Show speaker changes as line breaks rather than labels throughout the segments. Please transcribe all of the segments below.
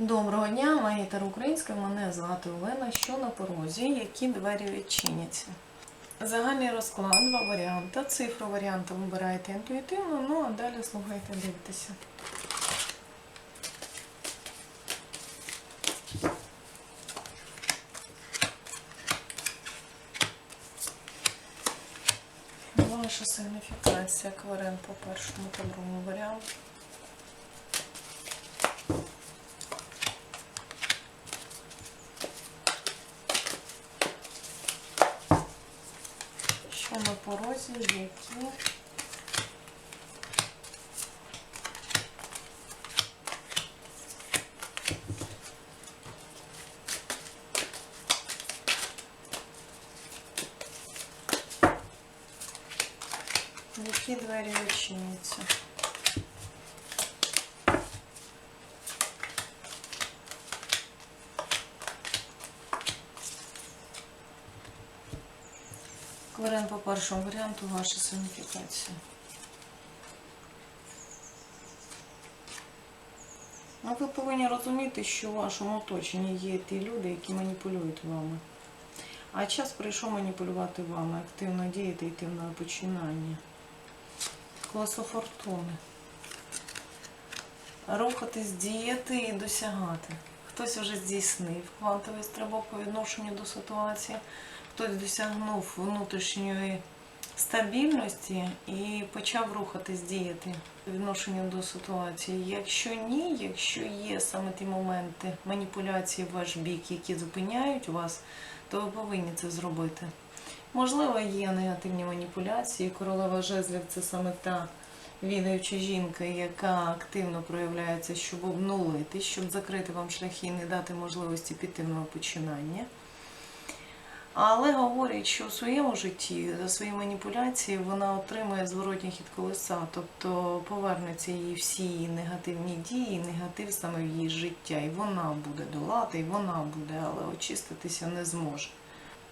Доброго дня, магітар українська. Мене звати Олена. Що на порозі? Які двері відчиняться? Загальний розклад, два варіанти. Цифру варіанту вибираєте інтуїтивно, ну а далі слухайте, дивитеся. Ваша сигніфікація кварен по першому та другому варіанту. Що на порозі, які двері відчиняться? Кварен по першому варіанту ваша сигніфікація. Ну, ви повинні розуміти, що в вашому оточенні є ті люди, які маніпулюють вами. А час прийшов маніпулювати вами, активно діяти, йти на починання. Колесо фортуни. Рухатись, діяти і досягати. Хтось вже здійснив квантовий стрибок по відношенню до ситуації, хтось досягнув внутрішньої стабільності і почав рухатись, діяти по відношенню до ситуації. Якщо ні, якщо є саме ті моменти маніпуляції в ваш бік, які зупиняють вас, то ви повинні це зробити. Можливо, є негативні маніпуляції. Королева жезлів це саме та відаюча жінка, яка активно проявляється, щоб обнулити, щоб закрити вам шляхи і не дати можливості піти в починання. Але говорять, що у своєму житті за свої маніпуляції вона отримує зворотній хід колеса, тобто повернуться її всі її негативні дії, негатив саме в її життя, і вона буде долати, і вона буде, але очиститися не зможе.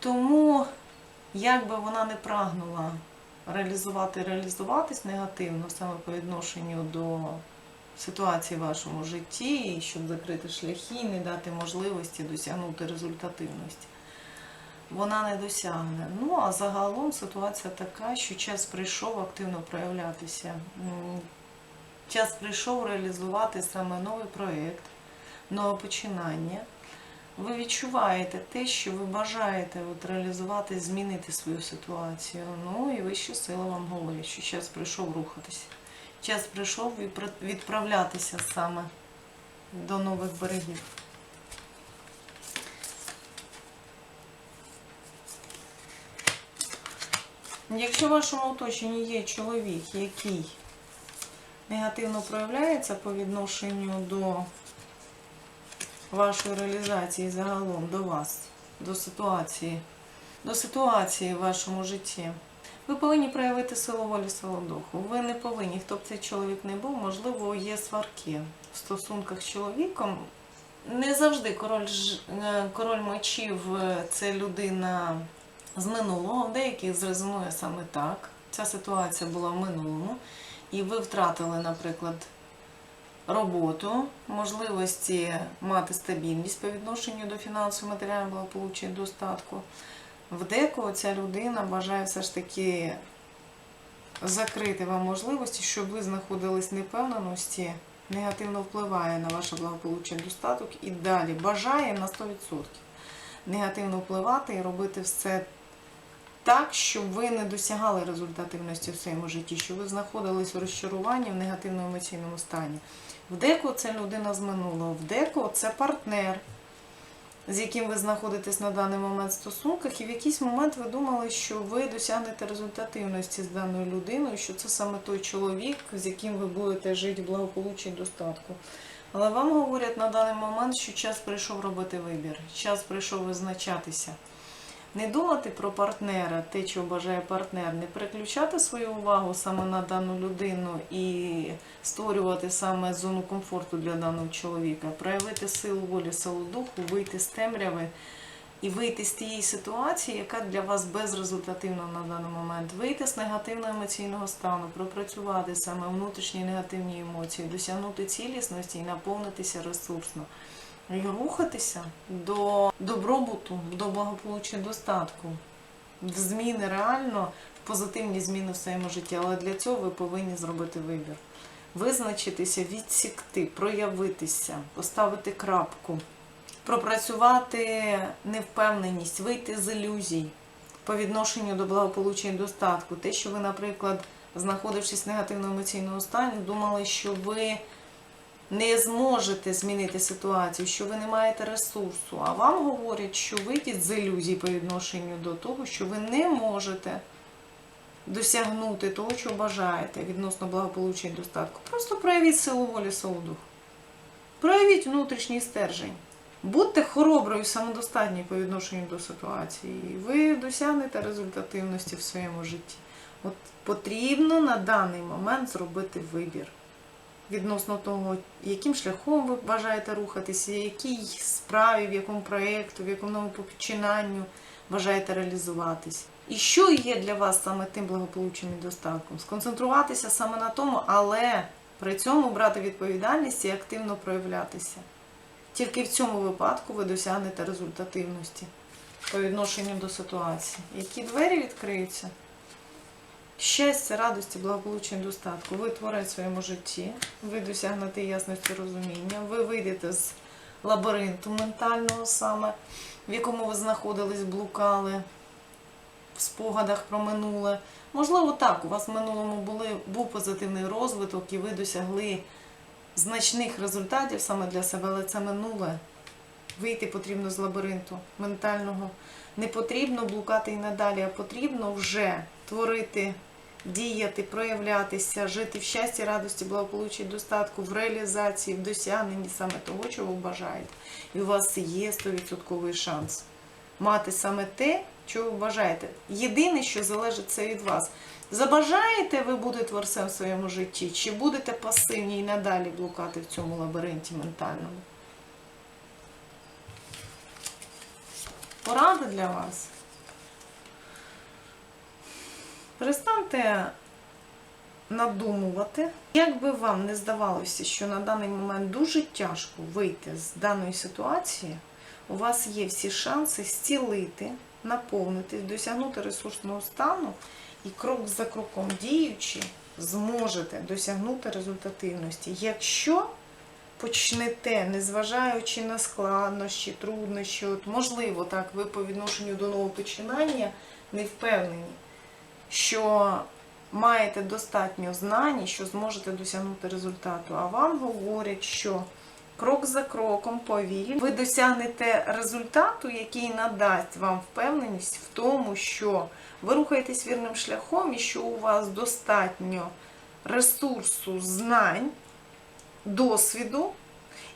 Тому, як би вона не прагнула реалізувати, реалізуватись негативно саме по відношенню до ситуації в вашому житті, щоб закрити шляхи, не дати можливості досягнути результативності вона не досягне. Ну а загалом ситуація така, що час прийшов активно проявлятися. Час прийшов реалізувати саме новий проєкт, нове починання. Ви відчуваєте те, що ви бажаєте от реалізувати, змінити свою ситуацію. Ну і вищі сили вам говорять, що час прийшов рухатися. Час прийшов відправлятися саме до нових берегів. Якщо в вашому оточенні є чоловік, який негативно проявляється по відношенню до вашої реалізації загалом, до вас, до ситуації, до ситуації в вашому житті, ви повинні проявити силу волі свого духу. Ви не повинні, хто б цей чоловік не був, можливо, є сварки в стосунках з чоловіком. Не завжди король, е, король мечів е, це людина з минулого, в деяких зрезонує саме так. Ця ситуація була в минулому, і ви втратили, наприклад, роботу, можливості мати стабільність по відношенню до фінансового матеріального благополуччя і достатку. В декого ця людина бажає все ж таки закрити вам можливості, щоб ви знаходились в непевненості, негативно впливає на ваше благополуччя і достаток і далі бажає на 100% негативно впливати і робити все так, щоб ви не досягали результативності в своєму житті, щоб ви знаходились у розчаруванні в негативному емоційному стані. В деко це людина з минулого, в деко це партнер, з яким ви знаходитесь на даний момент в стосунках, і в якийсь момент ви думали, що ви досягнете результативності з даною людиною, що це саме той чоловік, з яким ви будете жити в благополуччі і достатку. Але вам говорять на даний момент, що час прийшов робити вибір, час прийшов визначатися. Не думати про партнера, те, чого бажає партнер, не переключати свою увагу саме на дану людину і створювати саме зону комфорту для даного чоловіка, проявити силу волі, силу духу, вийти з темряви і вийти з тієї ситуації, яка для вас безрезультативна на даний момент. Вийти з негативного емоційного стану, пропрацювати саме внутрішні негативні емоції, досягнути цілісності і наповнитися ресурсно. І рухатися до добробуту, до благополуччя достатку, в зміни реально, в позитивні зміни в своєму житті. Але для цього ви повинні зробити вибір. Визначитися, відсікти, проявитися, поставити крапку пропрацювати невпевненість, вийти з ілюзій по відношенню до благополуччя і достатку. Те, що ви, наприклад, знаходившись в негативному емоційному стані, думали, що ви не зможете змінити ситуацію, що ви не маєте ресурсу. А вам говорять, що вийдіть з ілюзій по відношенню до того, що ви не можете досягнути того, що бажаєте відносно благополуччя і достатку. Просто проявіть силу волі, силу. Проявіть внутрішній стержень. Будьте хороброю, самодостатньою по відношенню до ситуації, ви досягнете результативності в своєму житті. От потрібно на даний момент зробити вибір відносно того, яким шляхом ви бажаєте рухатися, якій справі, в якому проєкту, в якому новому починанню бажаєте реалізуватись. І що є для вас саме тим благополуччям і достатком? Сконцентруватися саме на тому, але при цьому брати відповідальність і активно проявлятися. Тільки в цьому випадку ви досягнете результативності по відношенню до ситуації. Які двері відкриються? Щастя, радості, благополуччя достатку. Ви творець в своєму житті, ви досягнете ясності розуміння, ви вийдете з лабіринту ментального саме, в якому ви знаходились, блукали в спогадах про минуле. Можливо, так, у вас в минулому були, був позитивний розвиток, і ви досягли значних результатів саме для себе, але це минуле. Вийти потрібно з лабіринту ментального. Не потрібно блукати і надалі, а потрібно вже творити, діяти, проявлятися, жити в щасті, радості, благополуччі, достатку, в реалізації, в досягненні саме того, чого ви бажаєте. І у вас є 100% шанс мати саме те, чого ви бажаєте. Єдине, що залежить це від вас. Забажаєте ви бути творцем в своєму житті, чи будете пасивні і надалі блукати в цьому лабіринті ментальному? Порада для вас. Перестаньте надумувати. Як би вам не здавалося, що на даний момент дуже тяжко вийти з даної ситуації, у вас є всі шанси зцілити, наповнитись, досягнути ресурсного стану і крок за кроком діючи, зможете досягнути результативності. Якщо почнете, незважаючи на складнощі, труднощі, от можливо, так, ви по відношенню до нового починання не впевнені, що маєте достатньо знань, що зможете досягнути результату. А вам говорять, що крок за кроком, повільно, ви досягнете результату, який надасть вам впевненість в тому, що ви рухаєтесь вірним шляхом і що у вас достатньо ресурсу, знань, досвіду,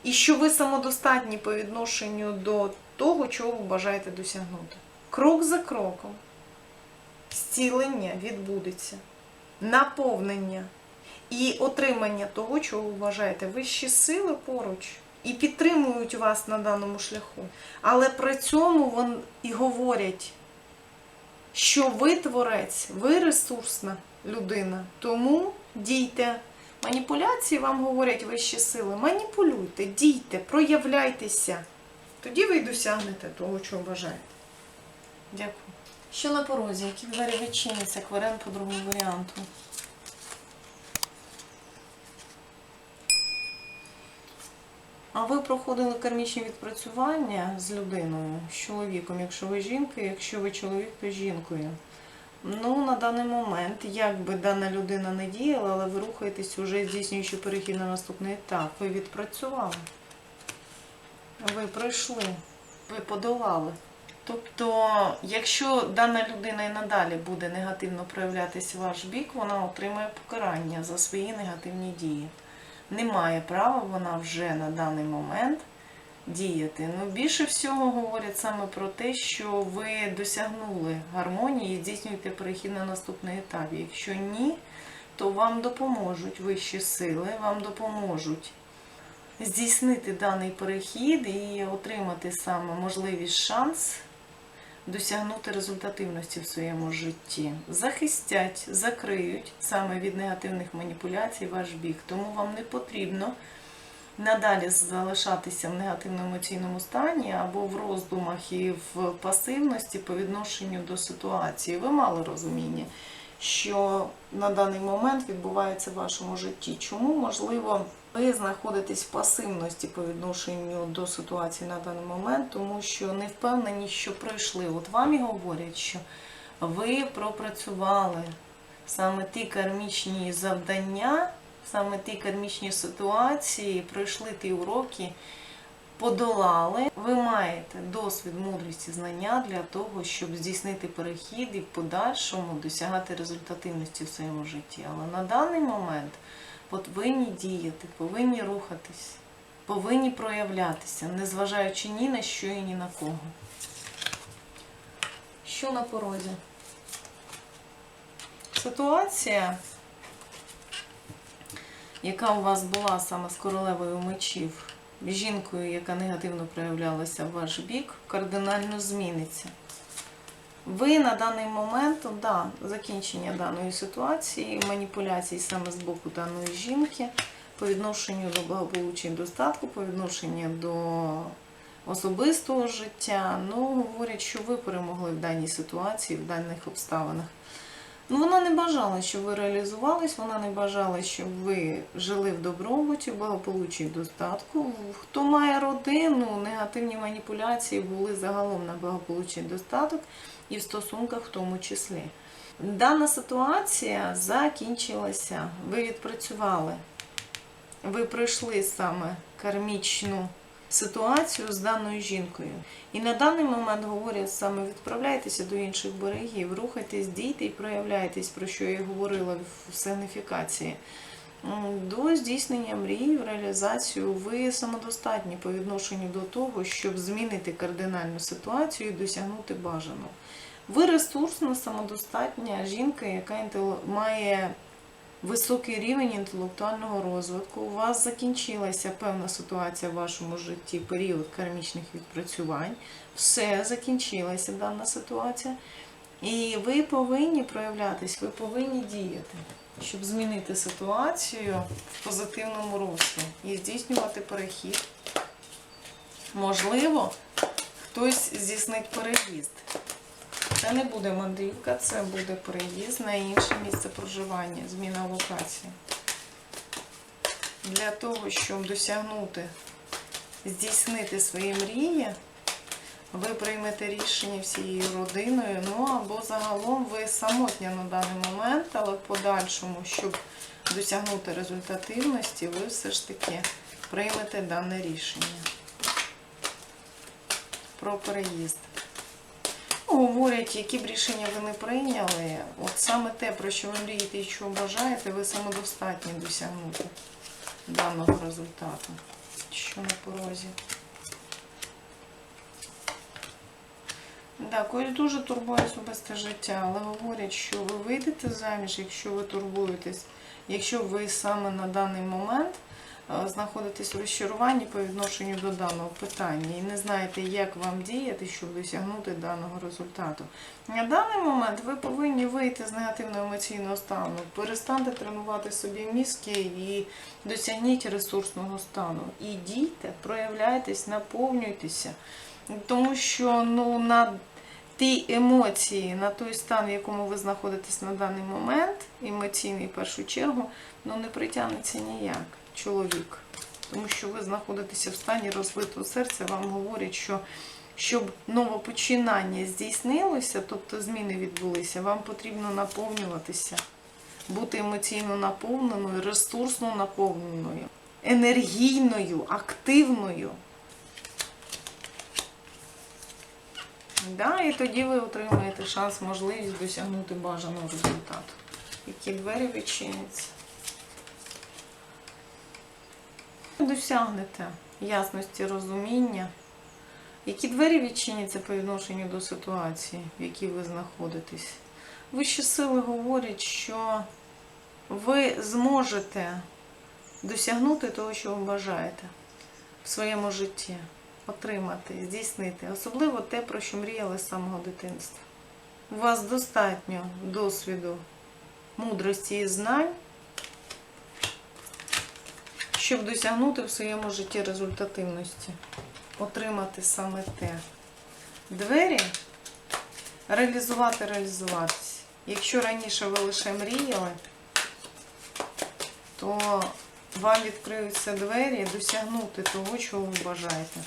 і що ви самодостатні по відношенню до того, чого ви бажаєте досягнути. Крок за кроком зцілення відбудеться, наповнення і отримання того, чого ви вважаєте. Вищі сили поруч і підтримують вас на даному шляху. Але при цьому вони і говорять, що ви творець, ви ресурсна людина, тому дійте. Маніпуляції вам говорять вищі сили. Маніпулюйте, дійте, проявляйтеся. Тоді ви й досягнете того, чого бажаєте. Дякую. Що на порозі? Які двері відчиняться? Кварен по другому варіанту. А ви проходили кармічні відпрацювання з людиною, з чоловіком, якщо ви жінка, якщо ви чоловік, то жінкою. Ну, на даний момент, як би дана людина не діяла, але ви рухаєтесь уже здійснюючи перехід на наступний етап. Ви відпрацювали. Ви пройшли, ви подолали. Тобто, якщо дана людина і надалі буде негативно проявлятися ваш бік, вона отримає покарання за свої негативні дії. Не має права вона вже на даний момент діяти. Ну, більше всього говорять саме про те, що ви досягнули гармонії і здійснюєте перехід на наступний етап. Якщо ні, то вам допоможуть вищі сили, вам допоможуть здійснити даний перехід і отримати саме можливість шанс досягнути результативності в своєму житті. Захистять, закриють саме від негативних маніпуляцій ваш бік. Тому вам не потрібно надалі залишатися в негативному емоційному стані або в роздумах і в пасивності по відношенню до ситуації. Ви мали розуміння, що на даний момент відбувається в вашому житті. Чому можливо ви знаходитесь в пасивності по відношенню до ситуації на даний момент, тому що не впевнені, що пройшли. От вам і говорять, що ви пропрацювали саме ті кармічні завдання, саме ті кармічні ситуації, пройшли ті уроки, подолали. Ви маєте досвід, мудрість і знання для того, щоб здійснити перехід і в подальшому досягати результативності в своєму житті. Але на даний момент повинні діяти, повинні рухатись, повинні проявлятися, незважаючи ні на що і ні на кого. Що на порозі? Ситуація, яка у вас була саме з королевою мечів, жінкою, яка негативно проявлялася в ваш бік, кардинально зміниться. Ви на даний момент, да, закінчення даної ситуації, маніпуляцій саме з боку даної жінки, по відношенню до благополуччя і достатку, по відношенню до особистого життя, ну, говорять, що ви перемогли в даній ситуації, в даних обставинах. Ну, вона не бажала, щоб ви реалізувались, вона не бажала, щоб ви жили в добробуті, в благополуччі і достатку. Хто має родину, негативні маніпуляції були загалом на благополуччя і достаток і в стосунках в тому числі. Дана ситуація закінчилася. Ви відпрацювали. Ви пройшли саме кармічну ситуацію з даною жінкою. І на даний момент говорять саме відправляйтеся до інших берегів, рухайтесь, дійте і проявляйтесь, про що я говорила в сигніфікації. До здійснення мрій, в реалізацію ви самодостатні по відношенню до того, щоб змінити кардинальну ситуацію і досягнути бажаного. Ви ресурсна, самодостатня жінка, яка має високий рівень інтелектуального розвитку. У вас закінчилася певна ситуація в вашому житті, період кармічних відпрацювань. Все закінчилася дана ситуація. І ви повинні проявлятись, ви повинні діяти, щоб змінити ситуацію в позитивному руслі і здійснювати перехід. Можливо, хтось здійснить переїзд. Це не буде мандрівка, це буде переїзд на інше місце проживання, зміна локації. Для того, щоб досягнути, здійснити свої мрії, ви приймете рішення всією родиною, ну або загалом ви самотня на даний момент, але в подальшому, щоб досягнути результативності, ви все ж таки приймете дане рішення про переїзд. Говорять, які б рішення ви не прийняли, от саме те, про що ви мрієте і що бажаєте, ви самодостатні досягнути даного результату. Що на порозі? Так, когось дуже турбує особисте життя, але говорять, що ви вийдете заміж, якщо ви турбуєтесь, якщо ви саме на даний момент знаходитесь в розчаруванні по відношенню до даного питання і не знаєте, як вам діяти, щоб досягнути даного результату. На даний момент ви повинні вийти з негативного емоційного стану, перестаньте тренувати собі мізки і досягніть ресурсного стану. І проявляйтесь, наповнюйтеся. Тому що ну, на ті емоції, на той стан, в якому ви знаходитесь на даний момент, емоційний в першу чергу, ну не притягнеться ніяк чоловік. Тому що ви знаходитеся в стані розбитого серця, вам говорять, що щоб новопочинання здійснилося, тобто зміни відбулися, вам потрібно наповнюватися, бути емоційно наповненою, ресурсно наповненою, енергійною, активною. Да, і тоді ви отримаєте шанс, можливість досягнути бажаного результату. Які двері відчиняться. Досягнете ясності розуміння. Які двері відчиняться по відношенню до ситуації, в якій ви знаходитесь? Вищі сили говорять, що ви зможете досягнути того, що ви бажаєте в своєму житті. отримати, здійснити, особливо те, про що мріяли з самого дитинства. У вас достатньо досвіду, мудрості і знань, щоб досягнути в своєму житті результативності, отримати саме те. Двері реалізувати, реалізуватись. Якщо раніше ви лише мріяли, то вам відкриються двері досягнути того, чого ви бажаєте.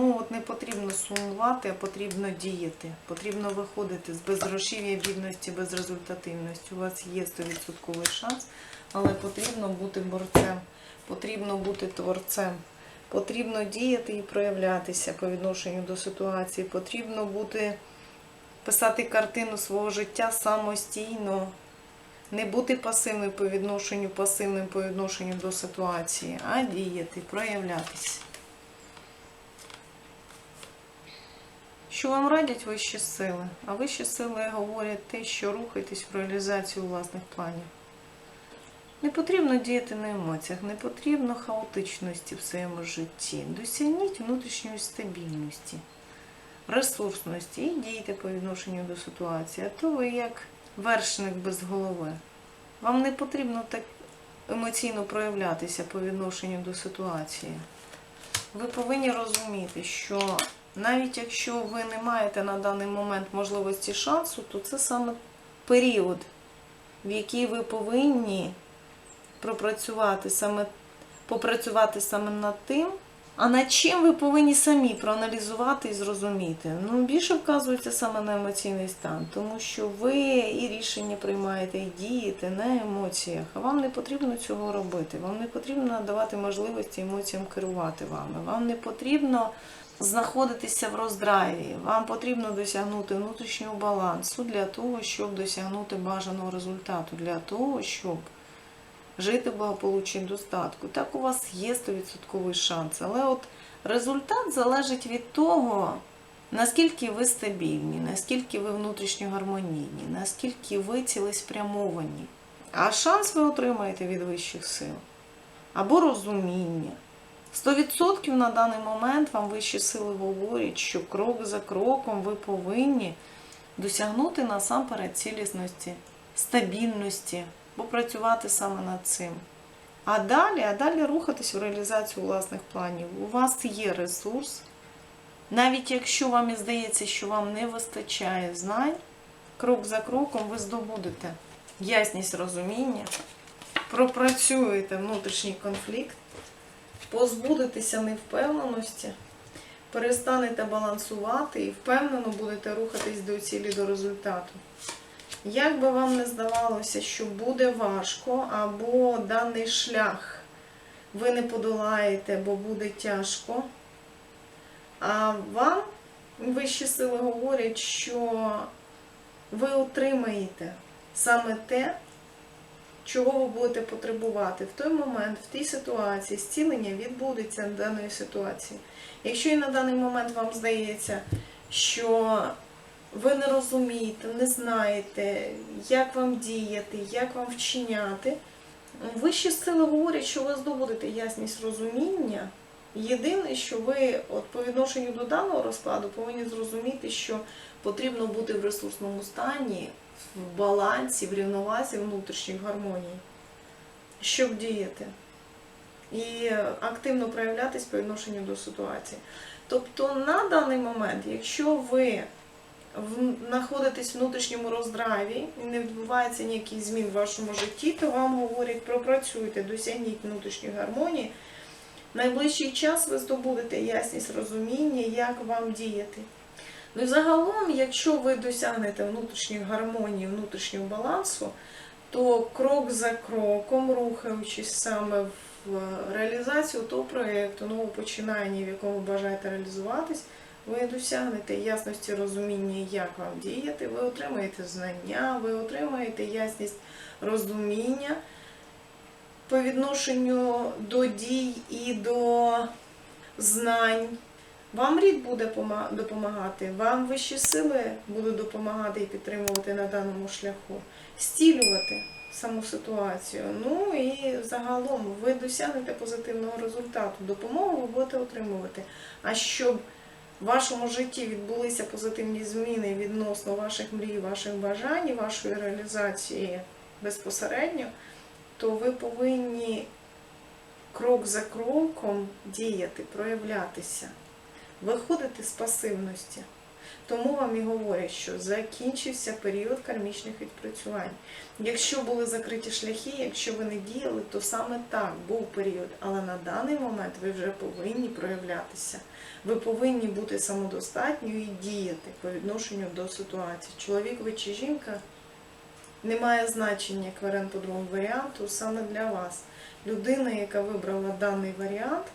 Тому от не потрібно сумувати, а потрібно діяти. Потрібно виходити з безгрошів'я, бідності, безрезультативності. У вас є 100% шанс, але потрібно бути борцем, потрібно бути творцем. Потрібно діяти і проявлятися по відношенню до ситуації. Потрібно бути писати картину свого життя самостійно, не бути пасивним по відношенню, пасивним по відношенню до ситуації, а діяти, проявлятися. Що вам радять вищі сили? А вищі сили говорять те, що рухайтесь в реалізацію власних планів. Не потрібно діяти на емоціях, не потрібно хаотичності в своєму житті. Досягніть внутрішньої стабільності, ресурсності і дійте по відношенню до ситуації. А то ви як вершник без голови. Вам не потрібно так емоційно проявлятися по відношенню до ситуації. Ви повинні розуміти, що навіть якщо ви не маєте на даний момент можливості шансу, то це саме період, в який ви повинні пропрацювати саме, попрацювати саме над тим, а над чим ви повинні самі проаналізувати і зрозуміти. Ну, більше вказується саме на емоційний стан, тому що ви і рішення приймаєте, і дієте на емоціях, а вам не потрібно цього робити. Вам не потрібно надавати можливості емоціям керувати вами. Вам не потрібно знаходитися в роздраві. Вам потрібно досягнути внутрішнього балансу для того, щоб досягнути бажаного результату, для того, щоб жити в благополуччі достатку. Так у вас є 100% шанс. Але от результат залежить від того, наскільки ви стабільні, наскільки ви внутрішньо гармонійні, наскільки ви цілеспрямовані. А шанс ви отримаєте від вищих сил. Або розуміння. 100% на даний момент вам вищі сили говорять, що крок за кроком ви повинні досягнути насамперед цілісності, стабільності, попрацювати саме над цим. А далі, а далі рухатись в реалізацію власних планів. У вас є ресурс. Навіть якщо вам і здається, що вам не вистачає знань, крок за кроком ви здобудете ясність розуміння, пропрацюєте внутрішній конфлікт, позбудетеся невпевненості, перестанете балансувати і впевнено будете рухатись до цілі, до результату. Як би вам не здавалося, що буде важко, або даний шлях ви не подолаєте, бо буде тяжко, а вам вищі сили говорять, що ви отримаєте саме те, чого ви будете потребувати в той момент, в тій ситуації, зцілення відбудеться даної ситуації. Якщо і на даний момент вам здається, що ви не розумієте, не знаєте, як вам діяти, як вам вчиняти, вищі сили говорять, що ви здобудете ясність розуміння. Єдине, що ви от по відношенню до даного розкладу повинні зрозуміти, що потрібно бути в ресурсному стані, в балансі, в рівновазі внутрішніх гармоній, щоб діяти. І активно проявлятись по відношенню до ситуації. Тобто на даний момент, якщо ви знаходитесь в внутрішньому роздраві і не відбувається ніяких змін в вашому житті, то вам говорять, пропрацюйте, досягніть внутрішньої гармонії. Найближчий час ви здобудете ясність розуміння, як вам діяти. Ну і загалом, якщо ви досягнете внутрішньої гармонії, внутрішнього балансу, то крок за кроком, рухаючись саме в реалізацію того проєкту, нового починання, в якому бажаєте реалізуватись, ви досягнете ясності розуміння, як вам діяти, ви отримаєте знання, ви отримаєте ясність розуміння по відношенню до дій і до знань. Вам рід буде допомагати, вам вищі сили будуть допомагати і підтримувати на даному шляху, стілювати саму ситуацію. Ну і загалом ви досягнете позитивного результату. Допомогу ви будете отримувати. А щоб в вашому житті відбулися позитивні зміни відносно ваших мрій, ваших бажань, вашої реалізації безпосередньо, то ви повинні крок за кроком діяти, проявлятися, виходити з пасивності. Тому вам і говорять, що закінчився період кармічних відпрацювань. Якщо були закриті шляхи, якщо ви не діяли, то саме так був період. Але на даний момент ви вже повинні проявлятися. Ви повинні бути самодостатньою і діяти по відношенню до ситуації. Чоловік ви чи жінка не має значення як варіант по другому варіанту саме для вас. Людина, яка вибрала даний варіант,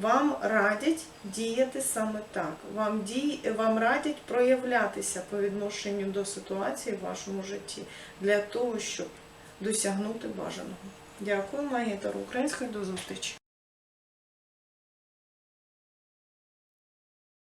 вам радять діяти саме так. Вам, дій, вам радять проявлятися по відношенню до ситуації в вашому житті для того, щоб досягнути бажаного. Дякую, Магія Таро Української. До зустрічі!